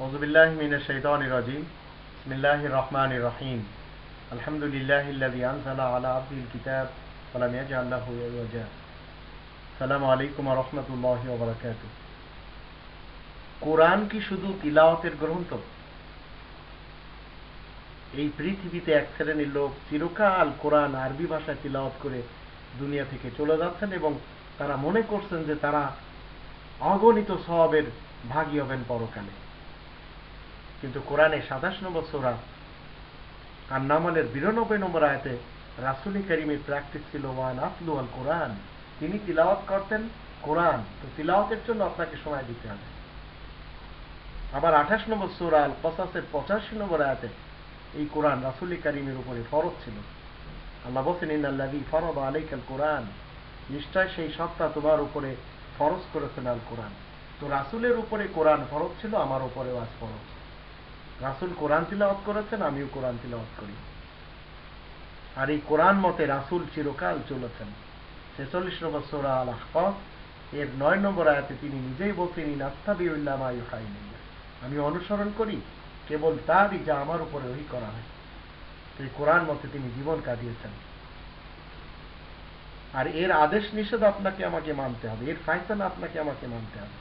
أعوذ بالله من الشيطان الرجيم بسم الله الرحمن الرحيم الحمد لله الذي أنزل على عبده الكتاب ولم يجعل له عوجا السلام عليكم ورحمة الله وبركاته কোরআন কি শুধু তিলাওয়াতের গ্রন্থ এই পৃথিবীতে এক শ্রেণীর লোক চিরকাল কোরআন আরবি ভাষায় তিলাওয়াত করে দুনিয়া থেকে চলে যাচ্ছেন এবং তারা মনে করছেন যে তারা অগণিত সবের ভাগী হবেন পরকালে কিন্তু কোরআনে সাতাশ নম্বর সোরা আর নামালের বিরানব্বই নম্বর আয়তে রাসুলি করিমের প্র্যাকটিস ছিল ওয়ান আফলু আল কোরআন। তিনি তিলাওয়াত করতেন কোরআন। তো তিলাওয়াতের জন্য আপনাকে সময় দিতে হবে। আবার আঠাশ নম্বর সোরা আল কসাসের পঁচাশি নম্বর আয়াতে এই কোরআন রাসুলি করিমের উপরে ফরজ ছিল। আল্লাহ বলছেন ইন্দাল্লাহি ফরদ আলাইকাল কোরআন। নিশ্চয় সেই সত্তা তোমার উপরে ফরজ করেছেন আল কোরআন। তো রাসুলের উপরে কোরআন ফরজ ছিল, আমার উপরেও আজ ফরজ। রাসুল কোরআন তিলাওয়াত করেছেন, আমিও কোরআন তিলাওয়াত করি। আর এই কোরআন মতে রাসুল চিরকাল চলেছেন। ছেচল্লিশ নম্বর সোরা আল আহফাজ এর নয় নম্বর আয়াতে তিনি নিজেই বলছেন ইনাস্তাবিউল্লাহ আমি অনুসরণ করি, কেবল তারই যা আমার উপরে ওই করা হয়। এই কোরআন মতে তিনি জীবন কাটিয়েছেন। আর এর আদেশ নিষেধ আপনাকে আমাকে মানতে হবে, এর ফাইসালা আপনাকে আমাকে মানতে হবে।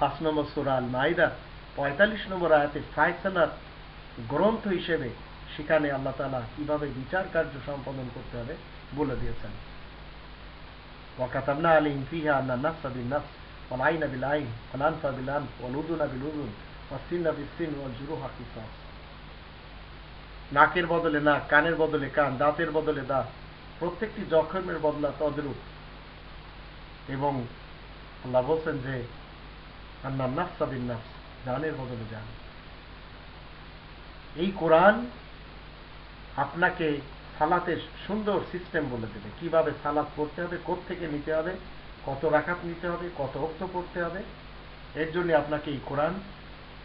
পাঁচ নম্বর সুরাল মাইদা পঁয়তাল্লিশ নম্বর আয়াতে ফায়সালার গ্রন্থ হিসেবে সেখানে আল্লাহ তালা কীভাবে বিচার কার্য সম্পাদন করতে হবে বলে দিয়েছেন। ওয়াকাতাবনা আলী ইনফিহা আন্না ওয়াল আইন ওয়াল ওয়াল উজুন ওয়াল সিন, ওয়াল নাকের বদলে নাক, কানের বদলে কান, দাঁতের বদলে দাঁত, প্রত্যেকটি জখমের বদলা তদ্রূপ। এবং আল্লাহ বলছেন যে, আন্না নাস জানের বদলে জান এই কোরআন আপনাকে সালাতের সুন্দর সিস্টেম বলে দেবে। কীভাবে সালাত পড়তে হবে থেকে নিতে হবে, কত রাখাত নিতে হবে, কত অক্ত পড়তে হবে। এর জন্য আপনাকে এই কোরআন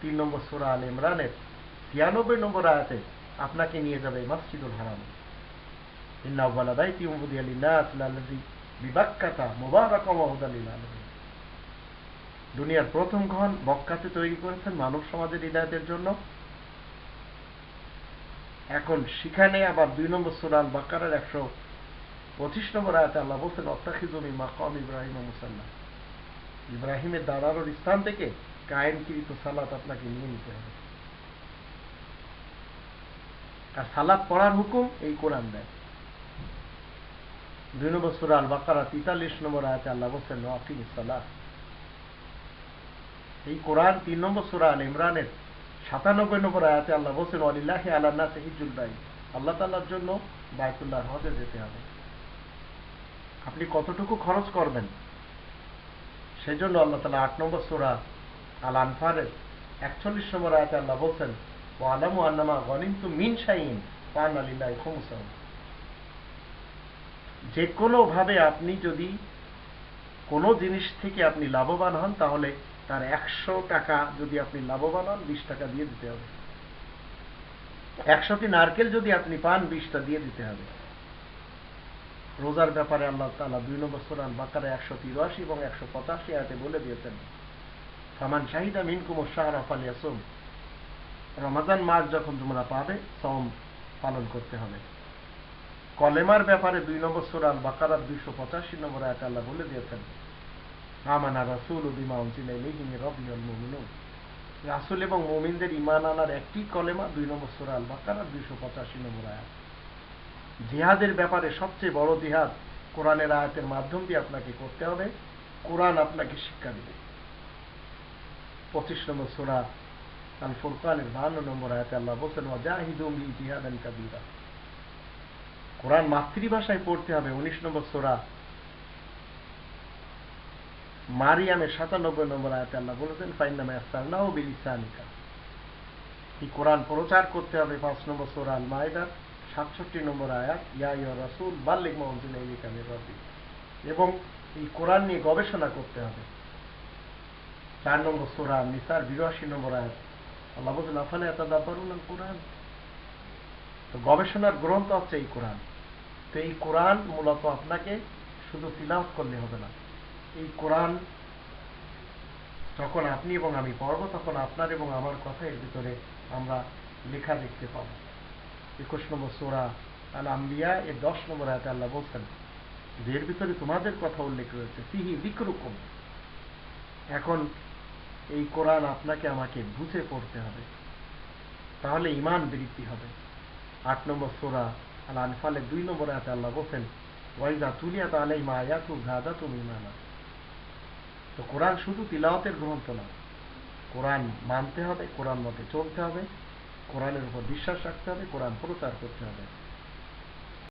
তিন নম্বর সুরা আল ইমরানের ছিয়ানব্বই নম্বর আয়াতে আপনাকে নিয়ে যাবে মসজিদুল হারাম। ইন্না আলিনাস লাল্লাযী বিবাক্কাতা মুবারাকাম ওয়া হুদাল লিল আলামিন দুনিয়ার প্রথম ঘর মক্কাতে তৈরি করেছেন মানব সমাজের হৃদায়তের জন্য। এখন সেখানে আবার দুই নম্বর সুরাল বাকারের একশো পঁচিশ নম্বর আয়াতে আল্লাহ বলছেন অত্তাখিজমি মাকাম ইব্রাহিম মুসাল্লাহ ইব্রাহিমের দাঁড়ানোর স্থান থেকে কায়েমকৃত সালাত আপনাকে নিয়ে নিতে হবে। আর সালাদ পড়ার হুকুম এই কোরআন দেয়। দুই নম্বর সুরা আল বাকারা তেতাল্লিশ নম্বর আয়াতে আল্লাহ বলছেন ওয়াকিম সালাহ এই কোরআন তিন নম্বর সুরা আল ইমরানের সাতানব্বই নম্বর আয়াতে আল্লাহ বলছেন আলিল্লাহি আল্লাহ হিজুল বাই আল্লাহ তাল্লাহর জন্য বায়তুল্লাহ হজে যেতে হবে। আপনি কতটুকু খরচ করবেন? সেই জন্য আল্লাহ তালা আট নম্বর সুরা আল আনফারের একচল্লিশ নম্বর আয়াতে আল্লাহ বলছেন ও আলামু আন্নামা গনিন্তু মিন শাইন পান আলিল্লাহ খুমসাম যে কোনো ভাবে আপনি যদি কোনো জিনিস থেকে আপনি লাভবান হন, তাহলে তার একশো টাকা যদি আপনি লাভবান হন, বিশ টাকা দিয়ে দিতে হবে। একশোটি নারকেল যদি আপনি পান, বিশটা দিয়ে দিতে হবে। রোজার ব্যাপারে আল্লাহ তালা দুই নম্বর সোরান বাকারে একশো তিরাশি এবং একশো পঁচাশি আয়াতে বলে দিয়েছেন সামান শাহিদা মিনকুম শাহরা ফালিয়াসুম। রমাজান মাস যখন তোমরা পাবে সম পালন করতে হবে। কলেমার ব্যাপারে দুই নম্বর সোরাল বাকারার দুইশো পঁচাশি নম্বর আয়াত আল্লাহ বলে দিয়েছেন আমানা রাসুল বিমা রাসুল এবং ইমান আনার একটি কলেমা দুই নম্বর দুইশো পঁচাশি নম্বর আয়াত। জিহাদের ব্যাপারে সবচেয়ে বড় জিহাদ কোরআনের আয়াতের মাধ্যম দিয়ে আপনাকে করতে হবে। কোরআন আপনাকে শিক্ষা দেবে। পঁচিশ নম্বর সোরা আল ফুরকানের নম্বর আয়াতে আল্লাহ বলছেন ওয়াজাহিদুম জিহাদান কোরআন মাতৃভাষায় পড়তে হবে। উনিশ নম্বর সোরা মারিয়ামের সাতানব্বই নম্বর আয়াতে আল্লাহ বলেছেন ফাইনামে আস্তাল্লাহ বিলিসানিকা। এই কোরআন প্রচার করতে হবে পাঁচ নম্বর সোরা মায়দার সাতষট্টি নম্বর আয়াত, ইয়া ইয়া রাসুল বাল্লিক ইলিকামের রবি এবং এই কোরআন নিয়ে গবেষণা করতে হবে। চার নম্বর সোরা নিসার বিরাশি নম্বর আয়াত। আল্লাহ বলছেন, আফালে এত দাবারুল কোরআন তো গবেষণার গ্রন্থ হচ্ছে এই কোরআন। তো এই কোরআন মূলত আপনাকে শুধু তিলাওয়াত করলে হবে না এই কোরআন যখন আপনি এবং আমি পড়ব, তখন আপনার এবং আমার কথা এর ভিতরে আমরা লেখা দেখতে পাব। একুশ নম্বর সোরা আল আম্বিয়া এর দশ নম্বর আয়াতে আল্লাহ বলছেন, যে এর ভিতরে তোমাদের কথা উল্লেখ রয়েছে সিহি বিক্রুকুম এখন এই কোরআন আপনাকে আমাকে বুঝে পড়তে হবে, তাহলে ইমান বৃদ্ধি হবে। আট নম্বর সোরা আল আনফালের দুই নম্বর আয়াতে আল্লাহ বলছেন, ওয়াইজা তুলিয়া তাহলে মা আয়াতু জাদা তুমি ইমানা তো কোরআন শুধু তিলাওয়াতের গ্রন্থ না, কোরআন মানতে হবে, কোরআন মতে চলতে হবে, কোরআনের উপর বিশ্বাস রাখতে হবে, কোরআন প্রচার করতে হবে।